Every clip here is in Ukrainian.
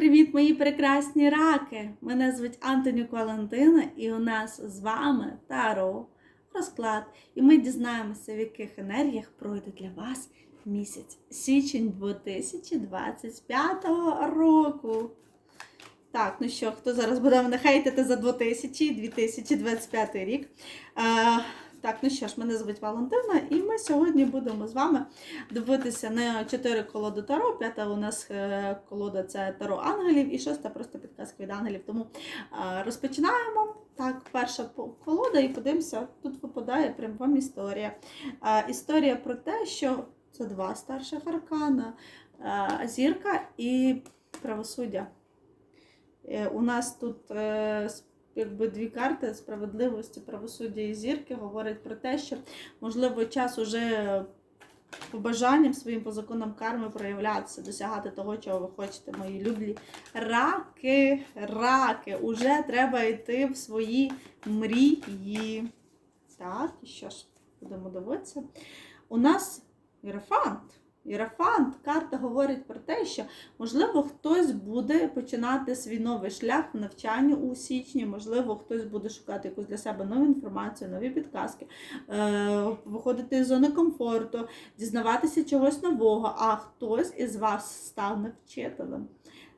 Привіт, мої прекрасні раки! Мене звуть Антонюк Валентина, і у нас з вами Таро розклад. І ми дізнаємося, в яких енергіях пройде для вас місяць січень 2025 року. Так, ну що, хто зараз буде мене хейтити за 2000 2025 рік? Так, ну що ж, мене звуть Валентина, і ми сьогодні будемо з вами дивитися на 4 колоди Таро. П'ята у нас е, колода це Таро ангелів, і шоста просто підказка від ангелів. Тому е, розпочинаємо. Так, перша колода, і подивимося, тут випадає прям вам історія. Е, Історія про те, що це два старших аркана, зірка і правосуддя. У нас тут якби дві карти справедливості, правосуддя і зірки говорять про те, що можливо час уже по бажанням своїм по законам карми проявлятися, досягати того, чого ви хочете, мої люблі. Раки, раки, уже треба йти в свої мрії. Так, і що ж, будемо дивитися. У нас Єрофант. Єрофант, карта говорить про те, що можливо хтось буде починати свій новий шлях в навчанні у січні, можливо, хтось буде шукати якусь для себе нову інформацію, нові підказки, е, виходити з зони комфорту, дізнаватися чогось нового, а хтось із вас стане вчителем.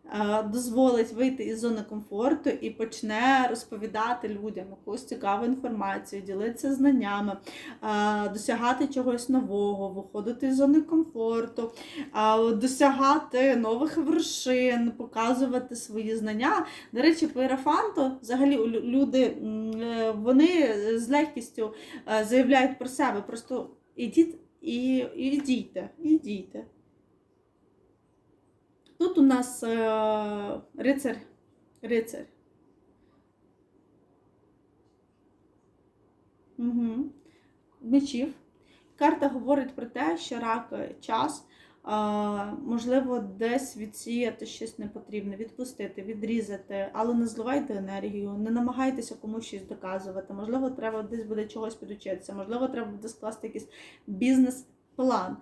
Е, Дозволить вийти із зони комфорту і почне розповідати людям якусь цікаву інформацію, ділитися знаннями, е, досягати чогось нового, виходити з зони комфорту, е, досягати нових вершин, показувати свої знання. До речі, по Ерафанту взагалі люди вони з легкістю заявляють про себе. Просто ідіть і, і дійте, і дійте. Тут у нас е, рицар. Рицар. Угу. Мечів. Карта говорить про те, що рак е, час. А, можливо, десь відсіяти щось непотрібне, відпустити, відрізати, але не зливайте енергію, не намагайтеся комусь щось доказувати. Можливо, треба десь буде чогось підучитися, можливо, треба буде скласти якийсь бізнес. План,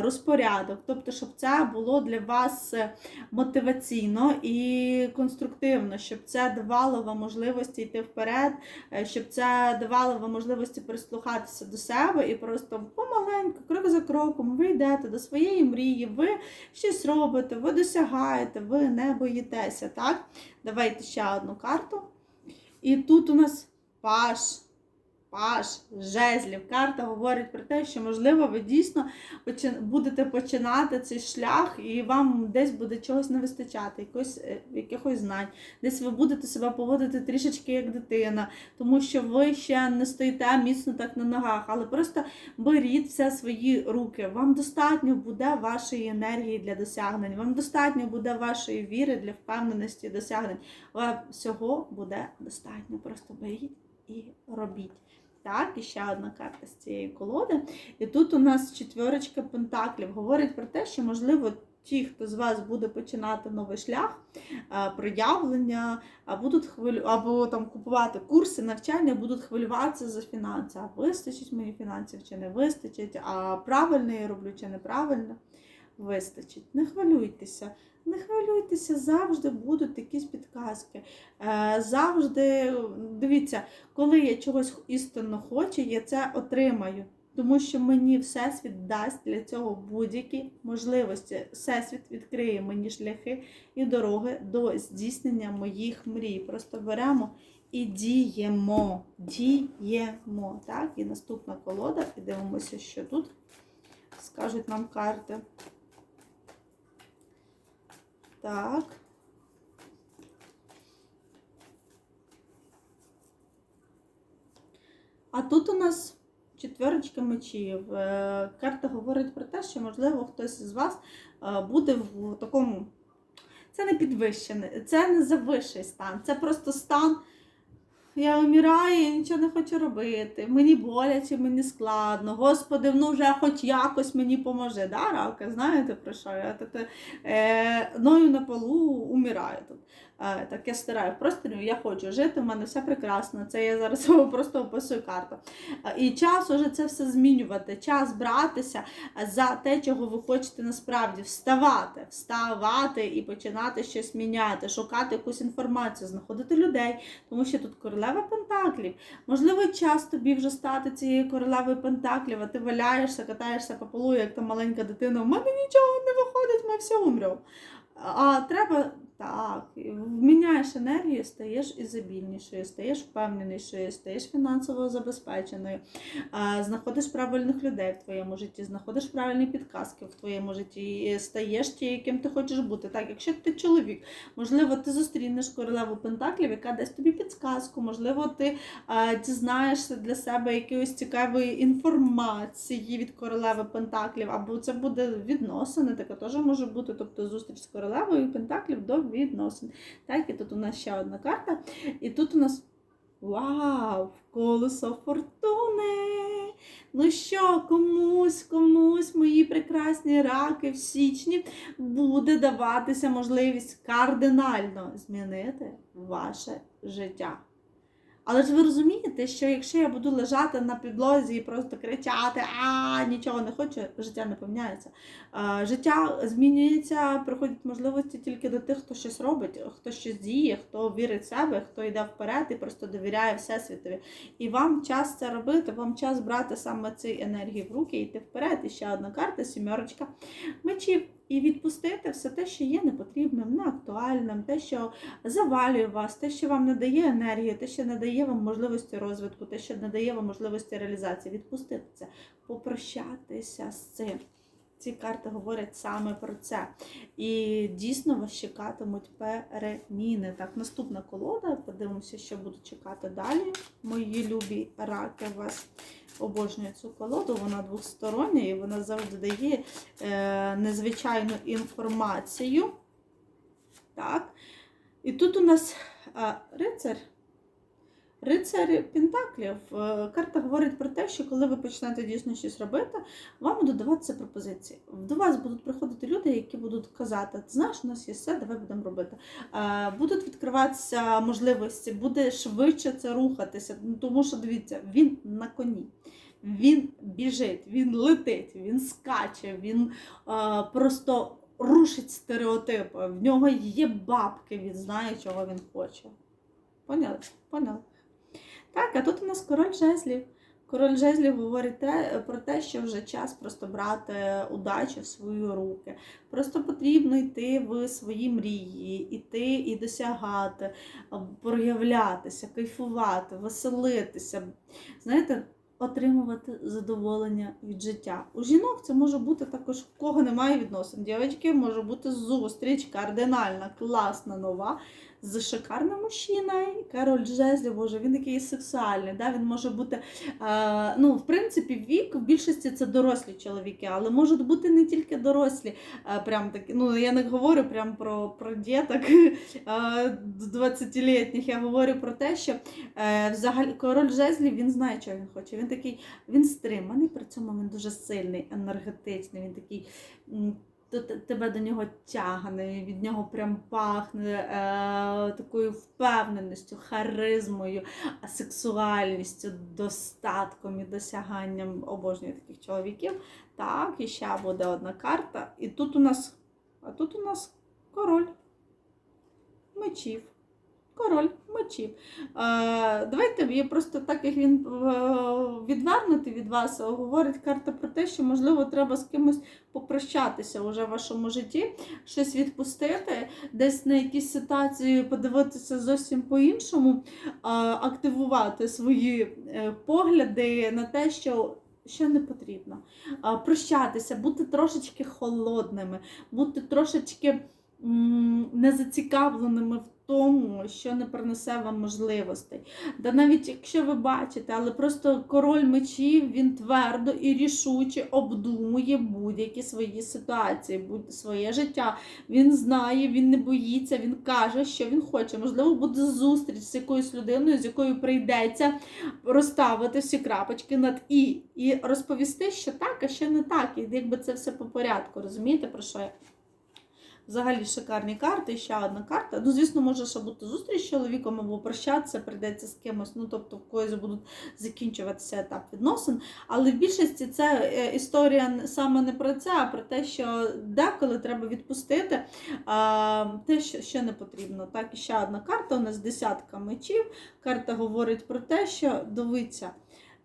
розпорядок, тобто, щоб це було для вас е, мотиваційно і конструктивно, щоб це давало вам можливості йти вперед, е, щоб це давало вам можливості прислухатися до себе і просто помаленьку, крок за кроком, ви йдете до своєї мрії, ви щось робите, ви досягаєте, ви не боїтеся. Так? Давайте ще одну карту. І тут у нас паш. Паш, жезлів. Карта говорить про те, що, можливо, ви дійсно будете починати цей шлях, і вам десь буде чогось не вистачати, якось, е, якихось знань. Десь ви будете себе поводити трішечки як дитина, тому що ви ще не стоїте міцно так на ногах, але просто беріть все свої руки. Вам достатньо буде вашої енергії для досягнень, вам достатньо буде вашої віри для впевненості досягнень. Вам всього буде достатньо. Просто беріть і робіть. Так, і ще одна карта з цієї колоди. І тут у нас четверочка пентаклів. Говорить про те, що, можливо, ті, хто з вас буде починати новий шлях, е, проявлення, а будуть хвилю... або там купувати курси, навчання, будуть хвилюватися за фінанси. А вистачить мені фінансів чи не вистачить, а правильно я роблю чи неправильно вистачить. Не хвилюйтеся. Не хвилюйтеся, завжди будуть якісь підказки. Е, Завжди дивіться, коли я чогось істинно хочу, я це отримаю. Тому що мені Всесвіт дасть для цього будь-які можливості. Всесвіт відкриє мені шляхи і дороги до здійснення моїх мрій. Просто беремо і діємо. Діємо. Так? І наступна колода, і дивимося, що тут скажуть нам карти. Так. А тут у нас четверочка мечів. Е, Карта говорить про те, що, можливо, хтось із вас е, буде в такому. Це не підвищений, це не завищий стан, це просто стан я вмираю, я нічого не хочу робити. Мені боляче, мені складно. Господи, ну вже хоч якось мені поможе. Да, Равка, знаєте про що? Я так, е, ною на полу умираю тут. Е, так я стираю простиню, я хочу жити, в мене все прекрасно. Це я зараз просто описую карту. Е, І час уже це все змінювати. Час братися за те, чого ви хочете насправді вставати, вставати і починати щось міняти, шукати якусь інформацію, знаходити людей, тому що тут королева пентаклів. Можливо, час тобі вже стати цією королевою пентаклів, а ти валяєшся, катаєшся по полу, як та маленька дитина. У мене нічого не виходить, ми все умремо. А треба так, міняєш енергію, стаєш ізобільнішою, стаєш впевненішою, стаєш фінансово забезпеченою, знаходиш правильних людей в твоєму житті, знаходиш правильні підказки в твоєму житті, стаєш тією, яким ти хочеш бути. Так, якщо ти чоловік, можливо, ти зустрінеш королеву Пентаклів, яка дасть тобі підказку, можливо, ти дізнаєшся для себе якоїсь цікавої інформації від королеви Пентаклів, або це буде відносини, таке теж може бути, тобто зустріч з королевою Пентаклів до відносин. Так, і тут у нас ще одна карта. І тут у нас вау! Колесо фортуни! Ну що, комусь, комусь, мої прекрасні раки в січні буде даватися можливість кардинально змінити ваше життя. Але ж ви розумієте, що якщо я буду лежати на підлозі і просто кричати, а нічого не хочу, життя не поміняється. Життя змінюється, приходять можливості тільки до тих, хто щось робить, хто щось діє, хто вірить в себе, хто йде вперед і просто довіряє Всесвітові. І вам час це робити, вам час брати саме ці енергії в руки і йти вперед. І ще одна карта, сімерочка мечів. І відпустити все те, що є непотрібним, неактуальним, те, що завалює вас, те, що вам не дає енергії, те, що не дає вам можливості розвитку, те, що не дає вам можливості реалізації. Відпустити це, попрощатися з цим. Ці карти говорять саме про це. І дійсно вас чекатимуть переміни. Так, наступна колода. Подивимося, що будуть чекати далі. Мої любі раки вас обожнюю цю колоду. Вона двостороння і вона завжди дає е, незвичайну інформацію. Так. І тут у нас е, рицар. Рицар Пентаклів. Е, Карта говорить про те, що коли ви почнете дійсно щось робити, вам будуть даватися пропозиції. До вас будуть приходити люди, які будуть казати, ти знаєш, у нас є все, давай будемо робити. Е, Будуть відкриватися можливості, буде швидше це рухатися. Ну, Тому що дивіться, він на коні. Він біжить, він летить, він скаче, він е, просто рушить стереотипи. В нього є бабки, він знає, чого він хоче. Поняли? Поняли? Так, а тут у нас король жезлів. Король жезлів говорить те, про те, що вже час просто брати удачу в свої руки. Просто потрібно йти в свої мрії, йти і досягати, проявлятися, кайфувати, веселитися. Знаєте, отримувати задоволення від життя. У жінок це може бути також, в кого немає відносин. Дівчатки може бути зустріч кардинальна, класна, нова. З шикарним мужчиною, король жезлів, боже, він такий сексуальний. Да? Він може бути, е, ну, в принципі, вік в більшості це дорослі чоловіки, але можуть бути не тільки дорослі. Е, прям такі, ну, я не говорю прям про, про діток е, 20-літніх. Я говорю про те, що е, взагалі король жезлів він знає, що він хоче. Він такий, він стриманий, при цьому він дуже сильний, енергетичний, він такий. То тебе до нього тягне, від нього прям пахне е, такою впевненістю, харизмою, сексуальністю, достатком і досяганням обожнюю таких чоловіків. Так, і ще буде одна карта. І тут у нас, а тут у нас король мечів. Король мечів. Е, давайте я просто так як він е, відвернутий від вас, говорить карта про те, що можливо треба з кимось попрощатися уже в вашому житті, щось відпустити, десь на якісь ситуації подивитися зовсім по-іншому, активувати свої е, погляди на те, що. Що не потрібно. Прощатися, бути трошечки холодними, бути трошечки м, незацікавленими в тому, що не принесе вам можливостей. Да навіть якщо ви бачите, але просто король мечів він твердо і рішуче обдумує будь-які свої ситуації, будь своє життя. Він знає, він не боїться, він каже, що він хоче. Можливо, буде зустріч з якоюсь людиною, з якою прийдеться розставити всі крапочки над і, і розповісти, що так, а що не так. І якби це все по порядку. Розумієте, про що я? Взагалі шикарні карти, ще одна карта. Ну, звісно, може ще бути зустріч з чоловіком або прощатися, прийдеться з кимось, ну тобто в когось будуть закінчуватися етап відносин. Але в більшості це е, історія саме не про це, а про те, що деколи треба відпустити а, те, що, що не потрібно. Так, і ще одна карта у нас десятка мечів. Карта говорить про те, що дивиться.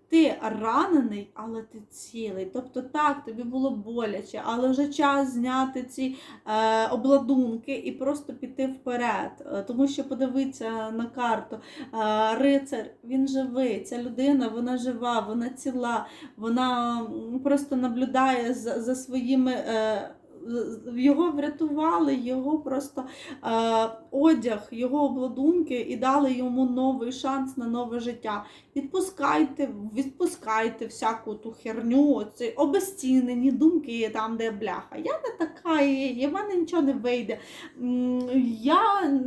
Ти ранений, але ти цілий. Тобто так, тобі було боляче, але вже час зняти ці е, обладунки і просто піти вперед. Е, Тому що подивитися на карту. Е, рицар, він живий, ця людина, вона жива, вона ціла, вона просто наблюдає за, за своїми. Е, його врятували, його просто е, одяг, його обладунки і дали йому новий шанс на нове життя. Відпускайте, відпускайте всяку ту херню, ці обезцінені думки, там, де бляха. Я не така, і в мене нічого не вийде. Я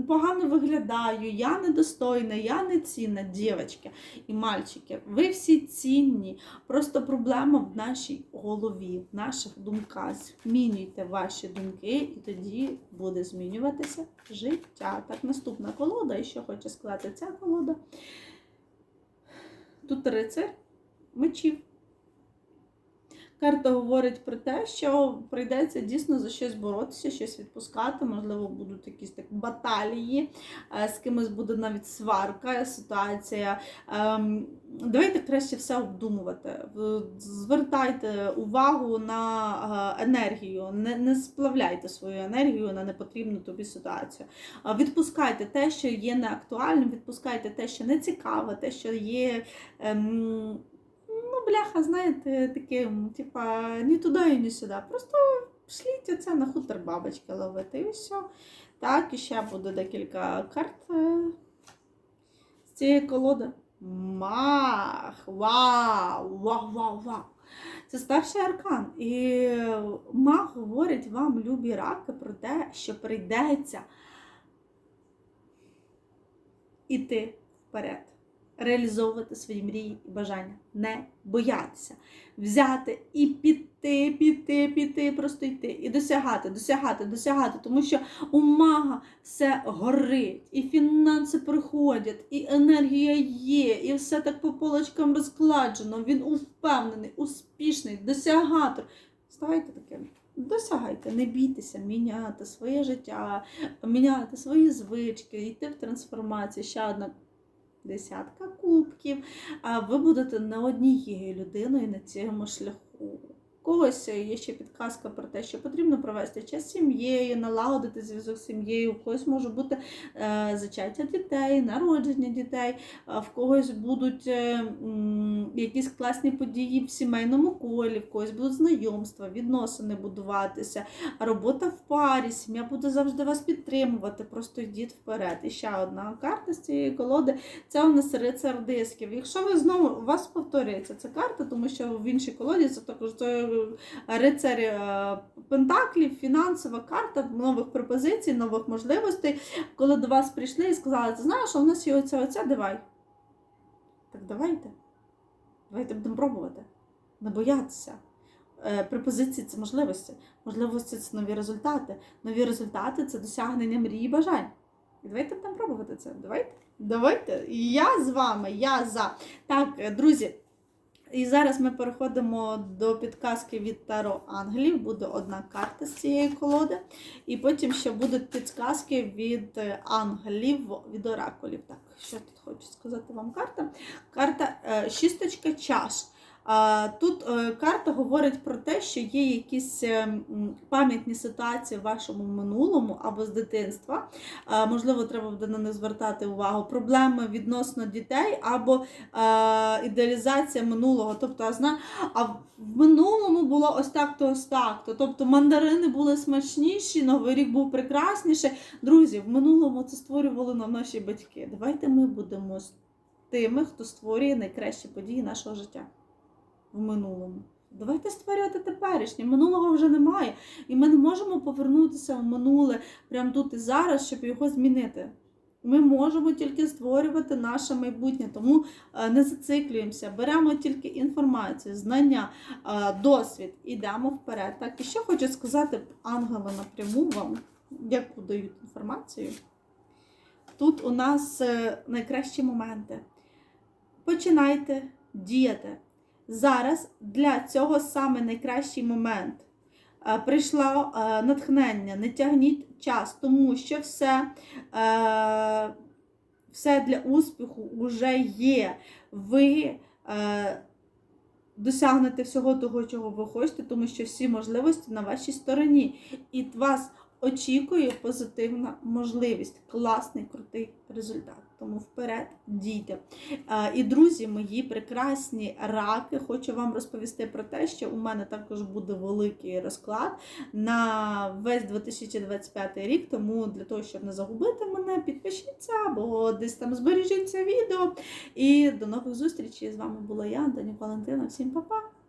погано виглядаю, я недостойна, я не цінна, дівчатки і мальчики. Ви всі цінні. Просто проблема в нашій голові, в наших думках. Змінюйте ваші думки, і тоді буде змінюватися життя. Так, наступна колода, і що хоче сказати ця колода. Тут рицар мечів. Карта говорить про те, що прийдеться дійсно за щось боротися, щось відпускати. Можливо, будуть якісь так баталії, е, з кимось буде навіть сварка, ситуація. Ем, Давайте краще все обдумувати. Звертайте увагу на е, енергію, не, не сплавляйте свою енергію на непотрібну тобі ситуацію. Е, Відпускайте те, що є неактуальним, відпускайте те, що не цікаве, те, що є. Ем, бляха, знаєте, таким, типа, ні туди і ні сюди. Просто шліть оце на хутор бабочки ловити і все. Так, і ще буде декілька карт е, з цієї колоди. Мах! Вау! Вау, вау, вау! Це старший аркан. І мах говорить вам, любі раки, про те, що прийдеться іти вперед реалізовувати свої мрії і бажання, не боятися, взяти і піти, піти, піти, просто йти, і досягати, досягати, досягати, тому що у все горить, і фінанси приходять, і енергія є, і все так по полочкам розкладено. Він впевнений, успішний, досягатор. Ставайте таким. Досягайте, не бійтеся, міняти своє життя, міняти свої звички, йти в трансформацію. Ще одна десятка кубків, а ви будете не однією людиною на цьому шляху. Когось є ще підказка про те, що потрібно провести час з сім'єю, налагодити зв'язок з сім'єю. У когось може бути е, зачаття дітей, народження дітей, а в когось будуть е, якісь класні події в сімейному колі, в когось будуть знайомства, відносини будуватися, робота в парі, сім'я буде завжди вас підтримувати. Просто йдіть вперед. І ще одна карта з цієї колоди це у нас рицар дисків. Якщо ви знову у вас повторюється ця карта, тому що в іншій колоді це також це рицар е, пентаклів, фінансова карта нових пропозицій, нових можливостей. Коли до вас прийшли і сказали, ти знаєш, у нас є оця, оця, давай. Так давайте. Давайте будемо пробувати. Не боятися. Е, Пропозиції це можливості. Можливості це нові результати. Нові результати це досягнення мрії і бажань. І давайте будемо пробувати це. Давайте. Давайте. І Я з вами, я за. Так, е, друзі. І зараз ми переходимо до підказки від Таро Ангелів. Буде одна карта з цієї колоди. І потім ще будуть підказки від ангелів, від оракулів. Так, що тут хочу сказати вам карта? Карта е, шісточка чаш. Тут е, карта говорить про те, що є якісь е, пам'ятні ситуації в вашому минулому або з дитинства. Можливо, треба буде на них звертати увагу. Проблеми відносно дітей або е, ідеалізація минулого. Тобто, а в минулому було ось так-то, ось так-то. Тобто мандарини були смачніші, новий рік був прекрасніший. Друзі, в минулому це створювали нам наші батьки. Давайте ми будемо тими, хто створює найкращі події нашого життя в минулому. Давайте створювати теперішнє. Минулого вже немає. І ми не можемо повернутися в минуле прямо тут і зараз, щоб його змінити. Ми можемо тільки створювати наше майбутнє, тому е, не зациклюємося, беремо тільки інформацію, знання, е, досвід, ідемо вперед. Так, і що хочу сказати ангели напряму вам, як подають інформацію. Тут у нас е, найкращі моменти. Починайте діяти. Зараз для цього саме найкращий момент. Е, Прийшло е, натхнення, не тягніть час, тому що все, е, все для успіху вже є. Ви досягнете всього того, чого ви хочете, тому що всі можливості на вашій стороні. І вас очікує позитивна можливість, класний, крутий результат. Тому вперед дійте. Е, І друзі, мої прекрасні раки, хочу вам розповісти про те, що у мене також буде великий розклад на весь 2025 рік. Тому для того, щоб не загубити мене, підпишіться або десь там збережіть це відео. І до нових зустрічей. З вами була я, Даня Валентина. Всім па-па!